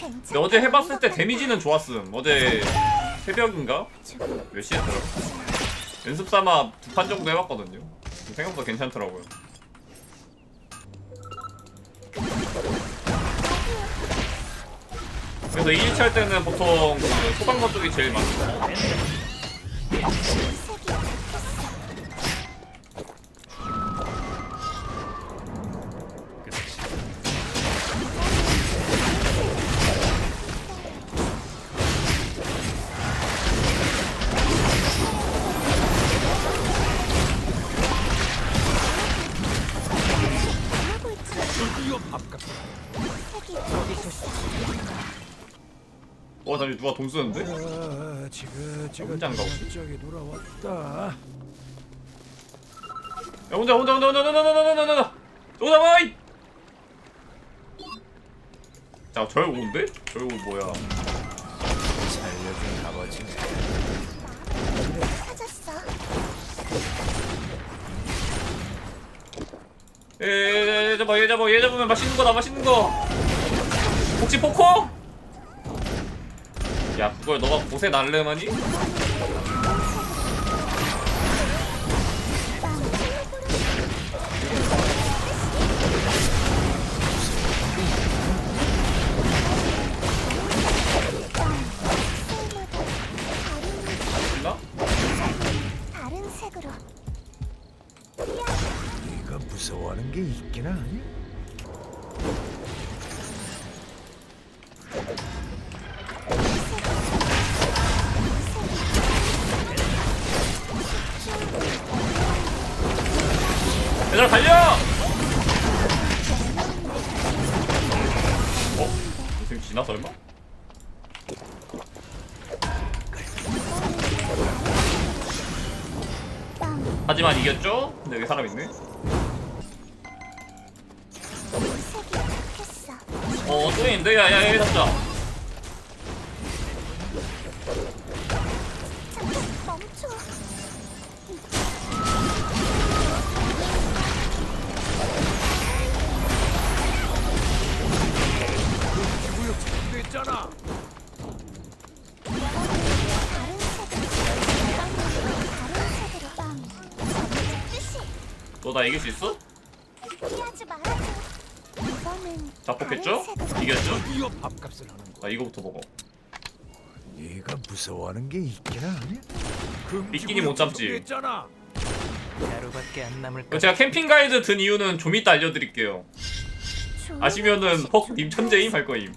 근데 어제 해봤을 때 데미지는 좋았음. 어제 새벽인가? 몇 시에 들어? 연습 삼아 두 판 정도 해봤거든요. 생각보다 괜찮더라고요. 그래서 2일차 할 때는 보통 그 소방관 쪽이 제일 많습 와, 나 누가 돈 쓰는데? 아, 지긋지긋 혼자인가 혹시? 저기 돌아왔다. 야, 혼자, 혼자, 혼자, 혼자, 혼자, 혼자, 혼자, 혼자, 혼자, 혼자, 와이! 자, 절 오는데? 절 오, 뭐야? 에, 얘, 얘 잡아, 얘 잡아, 얘 잡으면 맛있는 거다, 맛있는 거. 혹시 포코? 야, 그걸 너가 고세 날래마니? 다른 색으로. 무서워하는 게 있긴 하니? 얘들아, 달려! 어? 지금 지나 설마? 빵. 하지만 이겼죠? 근데 여기 사람 있네? 어, 뚫리는데? 야, 야, 여기 잡자. 너 나 이길 수 있어? 자폭했죠? 이겼죠? 이어 밥값을 하는 거. 나 이거부터 먹어. 네가 무서워하는 게 있긴? 그 미끼니 못. 됐잖아. 하루밖에 안 남을 이거 제가 캠핑 가이드 든 이유는 좀 이따 알려드릴게요. 아시면은 헉, 님 천재임 할 거임.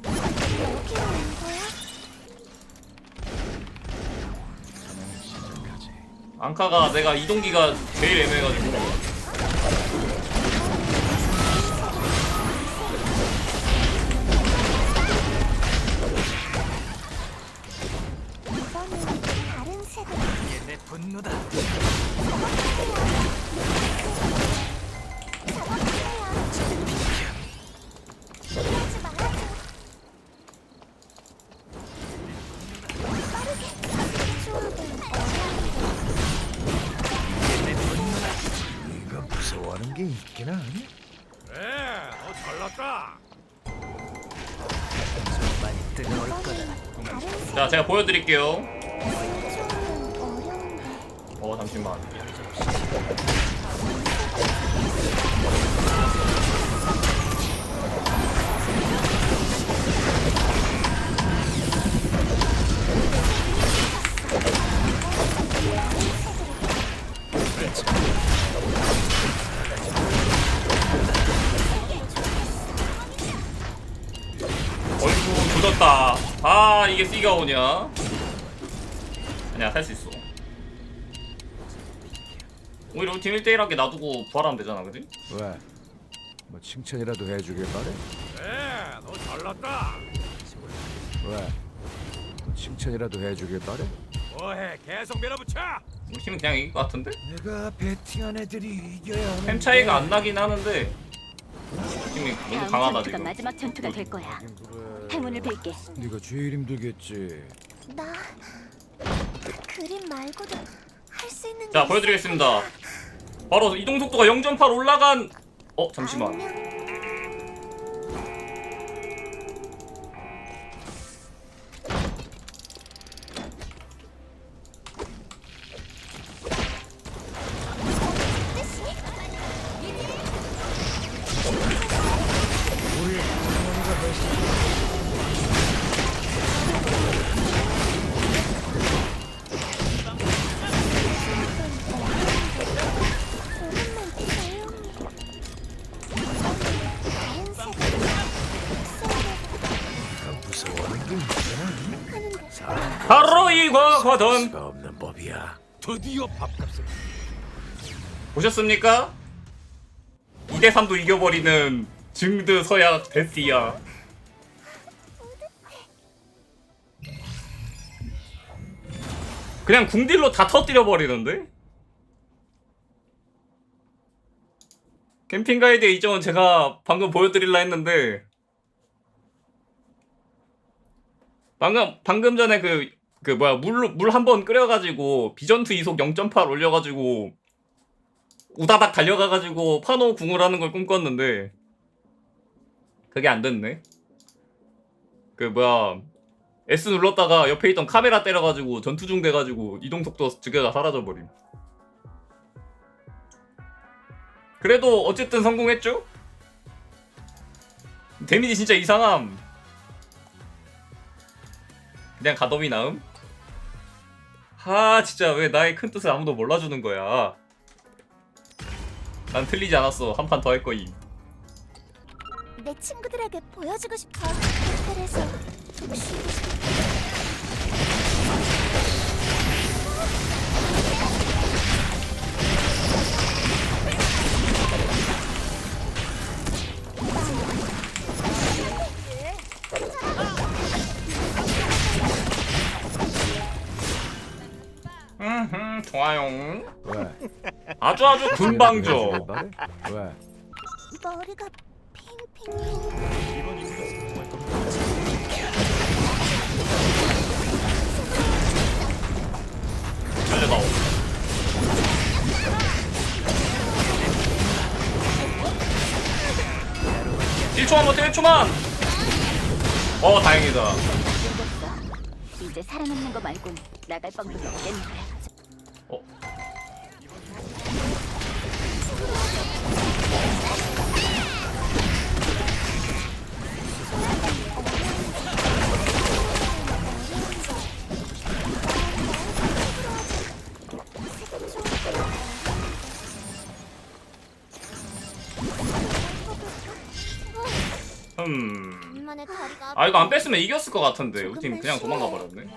앙카가 내가 이동기가 제일 애매해가지고. 내 분노다. 피하지 말아줘. 빠르게. 추억을 내 분노다. 네가 무서워하는 게 있긴 하니? 그래, 너 잘났다. 많이 뜨거울 거다. 이거는 다른 색. 자, 제가 보여드릴게요. 잠시만. 어이구, 조졌다. 아, 이게 C가 오냐? 아니야, 살 수 있어. 팀 1대1 하게 놔두고 부활하면 되잖아, 그지? 왜? 뭐 칭찬이라도 해주길 바래? 네, 너 잘났다. 왜? 뭐 칭찬이라도 해주길 바래? 뭐해? 계속 밀어붙여. 우리 팀은 그냥 이길 것 같은데? 내가 배팅한 애들이 이겨야 하는 템 차이가 안 나긴 하는데 팀이 너무 다음 강하다 전투가 지금 마지막 전투가 될 거야. 행운을 빌게. 네가 제일 힘들겠지 나 그림 말고도 할 수 있는 자게 보여드리겠습니다 바로 이동 속도가 0.8 올라간 어. 잠시만 바로 이거거든 수가 없는 법이야. 드디어 밥값을. 보셨습니까? 2대3도 이겨버리는 증드 서약 데스야 그냥 궁딜로 다 터뜨려 버리는데? 캠핑 가이드 이점은 제가 방금 보여드릴라 했는데 방금 방금 전에 그 그 뭐야 물 물 한 번 끓여가지고 비전투 이속 0.8 올려가지고 우다닥 달려가가지고 파노 궁을 하는 걸 꿈꿨는데 그게 안 됐네. 그 뭐야 S 눌렀다가 옆에 있던 카메라 때려가지고 전투 중 돼가지고 이동 속도 두 개가 사라져 버림. 그래도 어쨌든 성공했죠? 데미지 진짜 이상함. 그냥 가덤이 나음? 하 진짜 왜 나의 큰 뜻을 아무도 몰라주는 거야. 난 틀리지 않았어. 한 판 더 할 거임. 내 친구들에게 보여주고 싶어. 그래서 좀 쉬고 싶어. 좋아요. 왜? 아주 아주 금방져. 왜? 머리가 핑핑. 달려다오. 1초만 버텨 1초만 어 다행이다. 이제 살아남는 거 말곤 나갈 방법이 없겠네. 어. 음. 아 이거 안 뺐으면 이겼을 것 같은데 우리 팀 그냥 도망가 버렸네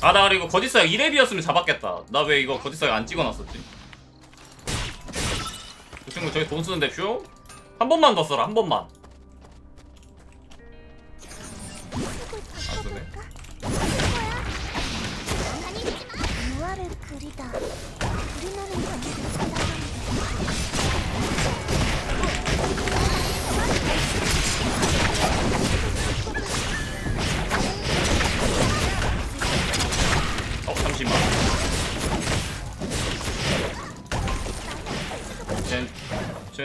아 나 그리고 거짓사약 2렙이었으면 잡았겠다. 나 왜 이거 거짓사약 안 찍어놨었지? 그 친구 저기 돈 쓰는데 퓨? 한 번만 더 써라 한 번만. 안 쓰네. 그리다. 그리나는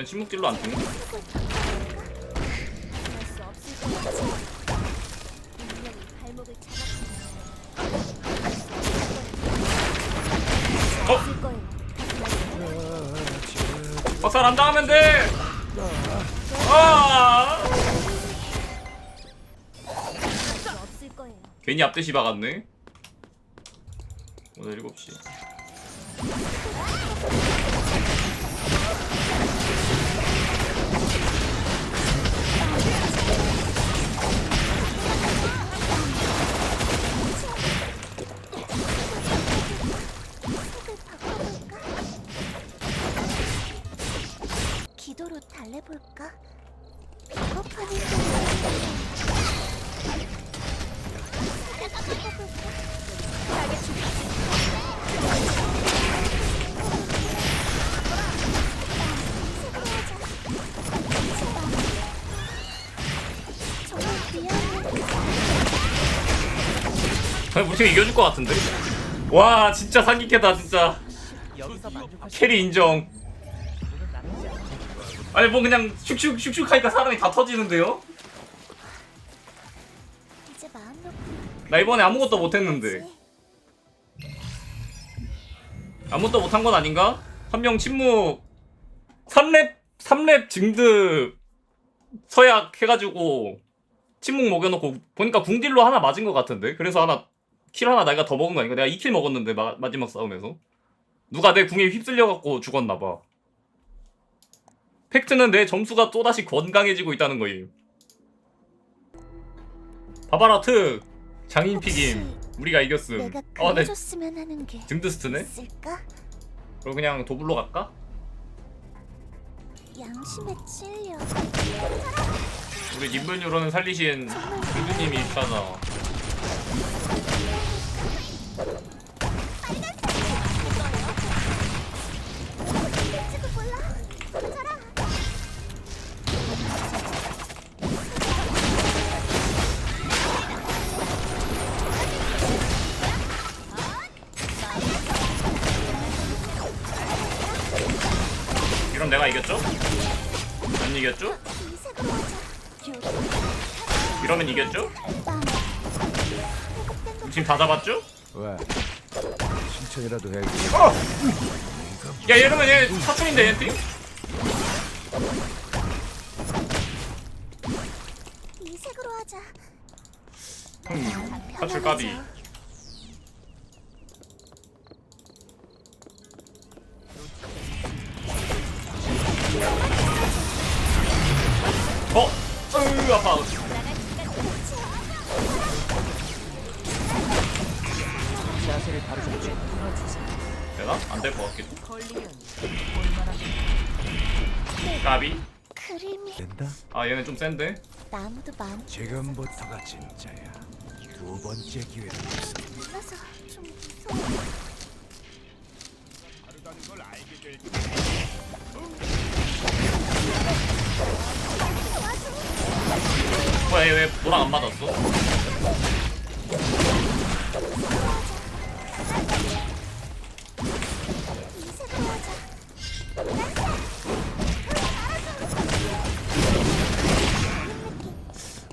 쟤는 침묵딜로 안 잡았. 어? 박살 안 당하면 돼! 아! 괜히 앞대시 박았네 오늘 7시 기도로 달래볼까? 비겁하는 우리 팀이 이겨줄 것 같은데? 와 진짜 사기캐다 진짜 캐리 인정. 아니 뭐 그냥 슉슉 슉슉 하니까 사람이 다 터지는데요? 이제 마음 놓고 나 이번에 아무것도 못했는데 아무것도 못한 건 아닌가? 한 명 침묵 3렙 3렙 증드 서약 해가지고 침묵 먹여놓고 보니까 궁딜로 하나 맞은 것 같은데 그래서 하나 킬 하나 내가 더 먹은 거 아닌가? 내가 2킬 먹었는데 마, 마지막 싸움에서 누가 내 궁에 휩쓸려갖고 죽었나봐 팩트는 내 점수가 또다시 건강해지고 있다는 거임 바바라 특! 장인 피김 우리가 이겼음. 내가 어 네. 그려줬으면 하는 게 증드스트네? 있을까? 그럼 그냥 도블로 갈까? 양심에 찔려. 우리 인분유로는 살리신 교주님이 있잖아 내가 이겼죠? 안 이겼죠? 이러면 이겼죠? 빵 지금 다 잡았죠? 왜? 칭찬이라도 해야지. 야 이러면 얘 사촌인데 얘 팀? 이색으로 하자 음, 사출 까비 어? 으 아파 자세를 바로 잡지. 풀어주세요. 되나? 안 될것 얼마나 까비 그림이 된다? 아 얘네 좀 센데? 나무도 많이 지금부터가 진짜야. 두 번째 기회를 줬어. 몰라서 좀 무서워 뭐야 얘왜 너랑 안 맞았어?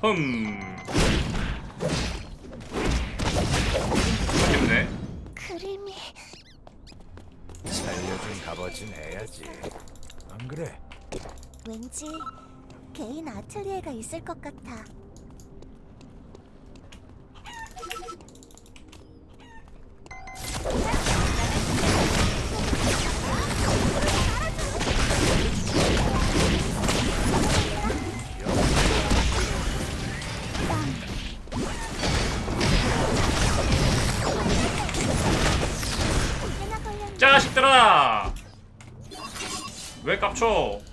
흠 아쉽네 그림이 살려준 값어진 해야지. 안 그래? 왠지 개인 아틀리에가 있을 것 같아. 자식들아! 왜 깝쳐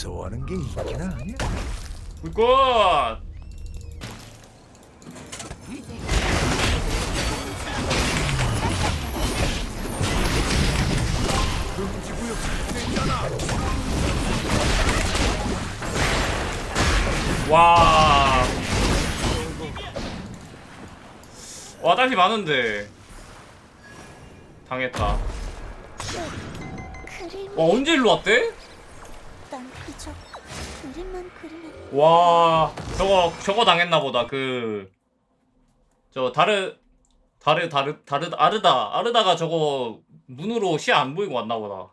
무서워하는 게 있긴 하냐? 굿굿 와. 와, 딸피 많은데. 당했다. 와, 언제 일로 왔대? 난 그저 그림만 그리는 와, 저거, 저거 당했나 보다. 그, 저, 다르, 다르, 다르, 다르, 아르다. 아르다가 저거, 문으로 시야 안 보이고 왔나 보다.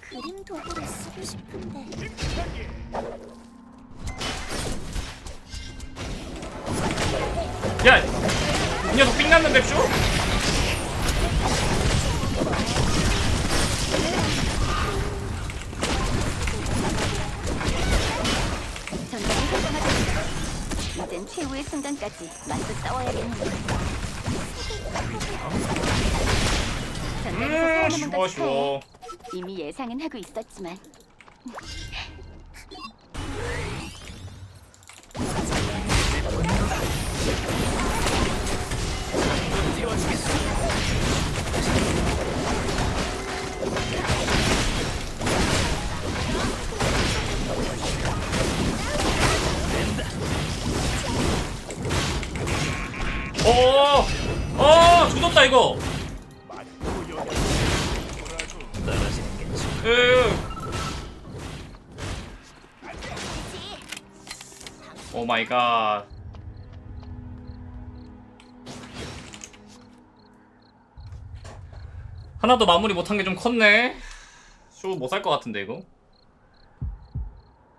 그림 도구를 쓰고 싶은데 야! 이 녀석 삥 났는데, 쇼? 활성화됩니다. 이젠 최후의 순간까지 맞서 싸워야겠는데. 음. 축하해. 이미 예상은 하고 있었지만 이 거 떨어지는 게 좀. 으. 오 마이 갓. 하나도 마무리 못한 게 좀 컸네. 쇼 못 살 것 같은데 이거.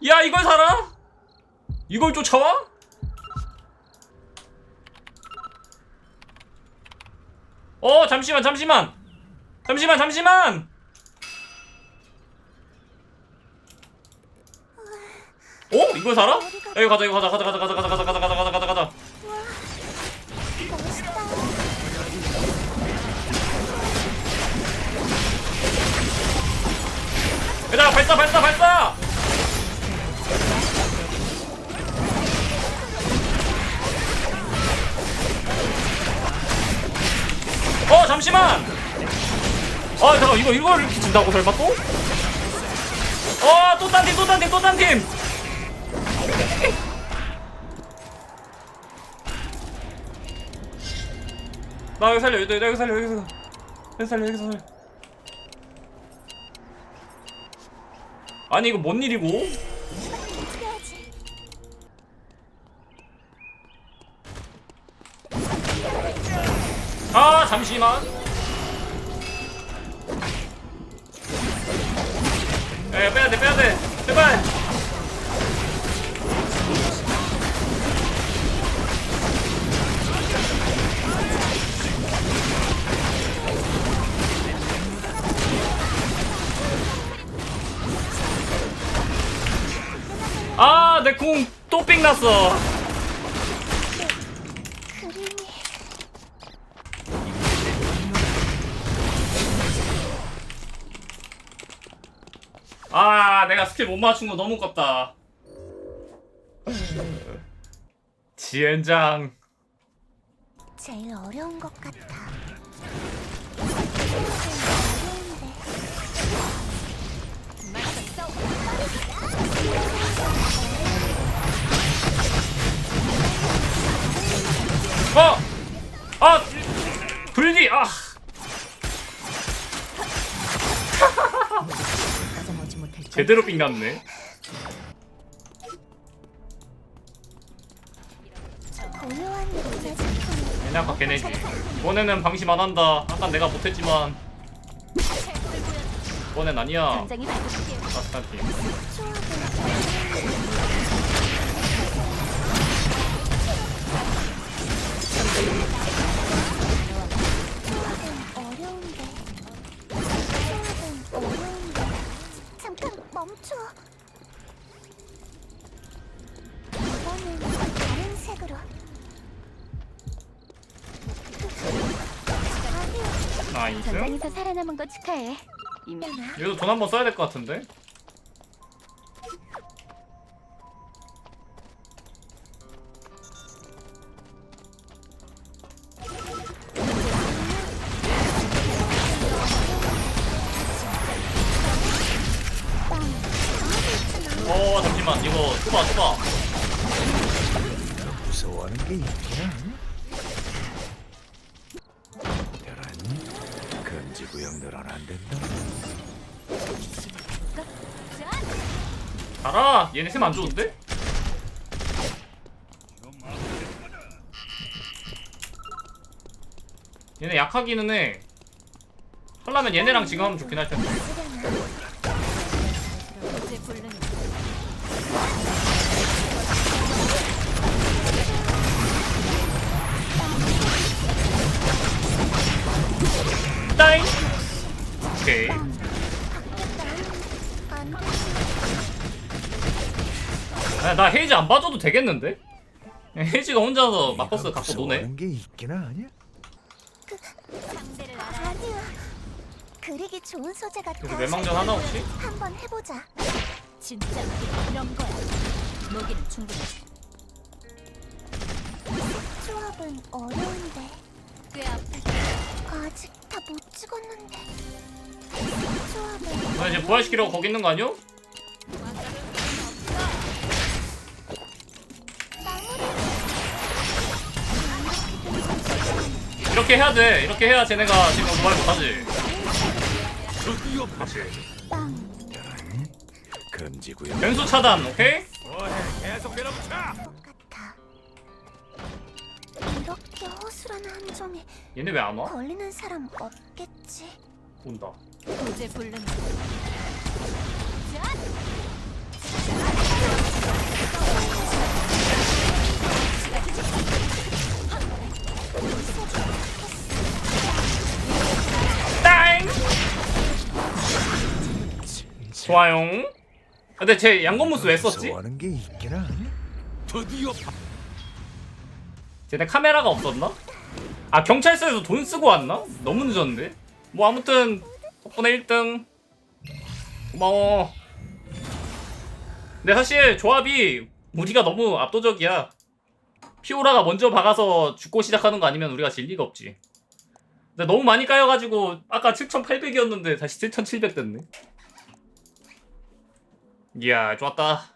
야 이걸 살아? 이걸 쫓아와? 어 잠시만 잠시만 잠시만 잠시만 어? 이걸 살아? 야, 이거 가자 이거 가자 가자 가자 가자 가자 가자 가자 가자 가자 가자 가자 발사 발사 발사 잠시만 아 잠깐 이거 이걸 이렇게 준다고 설마 또? 어또 딴 팀 또 딴 팀 또 딴팀 나 여기 살려 여기 여기 살려 여기서 여기 살려 여기서 살려 아니 이거 뭔 일이고? 해야지. 아 잠시만. 에 빼야돼 빼야돼. 제발. 아내 궁또삑 났어 스킬 못 맞춘 거 너무 깝다 지엔장 제일 어려운 것 같아. 어! 아! 불기! 아! 제대로 삥갔네. 그냥 밖에 내지. 이번에는 방심 안한다. 아까 내가 못했지만. 이번엔 아니야. 따뜻한 팀 멈춰. 이번엔 다른 색으로. 나이스 전장에서 살아남은 거 축하해. 이미 얘도 돈한 번 써야 될 것 같은데 이거 투바 무서워하는 게 하네. 별아니 금지 구역들은 안 된다. 가라 얘네 셈안 좋은데? 얘네 약하기는 해 하려면 얘네랑 지금 하면 좋긴 할 텐데 따잉 오케이. 야, 나 헤이즈 안 봐줘도 되겠는데? 헤이즈가 혼자서 마커스 갖고 노네 게 있긴 하냐? 상대를 알아. 아니야. 그리기 좋은 소재 같아. 그래서 멸망전 하나 혹시? 한번 해보자. 진짜 이런 거야. 모기는 충분해. 수업은 어려운데 꽤 아플 아직 다 못 찍었는데. 너 이제 부활시키려고 거기 있는 거? 마무리. 이렇게 이렇게 해야 돼 이렇게 해야 쟤네가 지금 도발 못하지 드디어. 금지구역. 변수 차단 오케이? 계속 밀어붙여 허술한 함정에 얘네 왜 안 와? 걸리는 사람 없겠지? 온다 도제 불능. 땅! 좋아요 근데 쟤 양건무스 왜 썼지? 무서워하는 게 있긴 하네. 드디어 쟤네 카메라가 없었나? 아 경찰서에서 돈 쓰고 왔나? 너무 늦었는데? 뭐 아무튼 덕분에 1등. 고마워. 근데 사실 조합이 우리가 너무 압도적이야. 피오라가 먼저 박아서 죽고 시작하는 거 아니면 우리가 질 리가 없지. 근데 너무 많이 까여가지고 아까 7800이었는데 다시 7700 됐네. 이야 좋았다